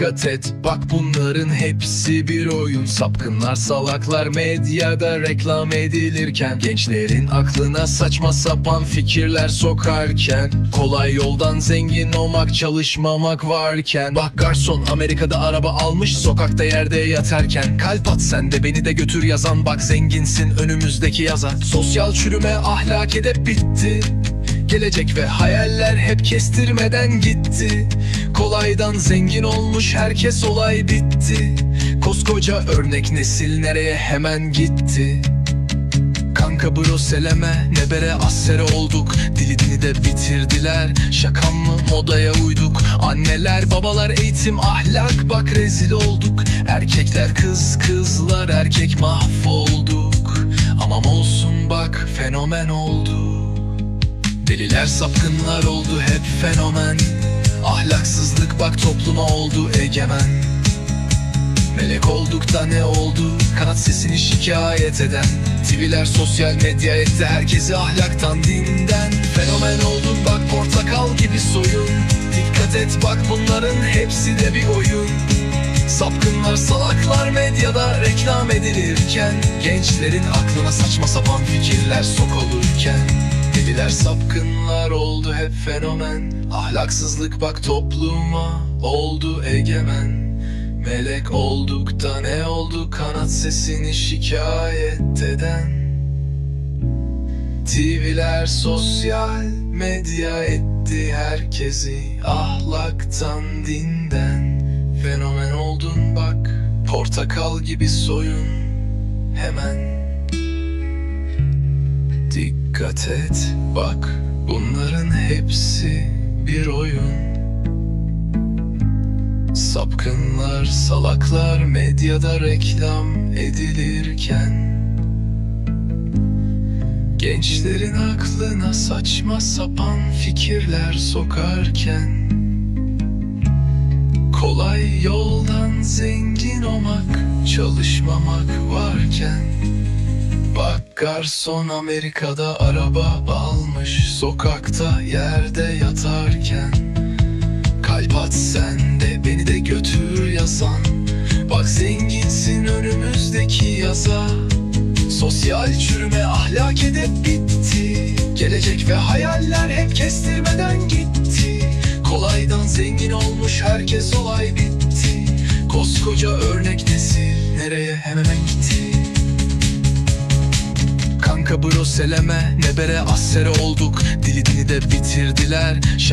Dikkat et bak bunların hepsi bir oyun. Sapkınlar salaklar medyada reklam edilirken Gençlerin aklına saçma sapan fikirler sokarken Kolay yoldan zengin olmak çalışmamak varken. Bak garson Amerika'da araba almış sokakta yerde yatarken. Kalp at sen de beni de götür yazan. Bak zenginsin önümüzdeki yaza Sosyal çürüme ahlak edep bitti Gelecek ve hayaller hep kestirmeden gitti. Kolaydan zengin olmuş herkes olay bitti. Koskoca örnek nesil nereye hemen gitti? Kanka bro seleme ne bere assere olduk. Dili dili de bitirdiler Şakam mı? Modaya uyduk. Anneler babalar eğitim ahlak Bak rezil olduk. Erkekler kız kızlar erkek mahvolduk. Amam olsun bak fenomen oldu Deliler sapkınlar oldu hep fenomen. Ahlaksızlık bak topluma oldu egemen. Melek olduk da ne oldu? Kanat sesini şikayet eden. TV'ler sosyal medya etti herkesi ahlaktan dinden. Fenomen oldun bak portakal gibi soyun. Dikkat et bak bunların hepsi de bir oyun. Sapkınlar salaklar medyada reklam edilirken Gençlerin aklına saçma sapan fikirler sokulurken Deliler sapkınlar oldu hep fenomen. Ahlaksızlık bak topluma oldu egemen. Melek olduk da ne oldu kanat sesini şikayet eden? TV'ler sosyal medya etti herkesi ahlaktan dinden. Fenomen oldun bak portakal gibi soyun hemen Dikkat et bak bunların hepsi bir oyun. Sapkınlar, salaklar medyada reklam edilirken. Gençlerin aklına saçma sapan fikirler sokarken. Kolay yoldan zengin olmak, çalışmamak varken Bak garson Amerika'da araba almış Sokakta yerde yatarken. Kalp at sen de beni de götür yazan. Bak zenginsin önümüzdeki yaza. Sosyal çürüme ahlak edep bitti. Gelecek ve hayaller hep kestirmeden gitti. Kolaydan zengin olmuş herkes olay bitti. Koskoca örnek nesil nereye hemen gitti Kanka bro seleme ne bere assere olduk. Dili dili de bitirdiler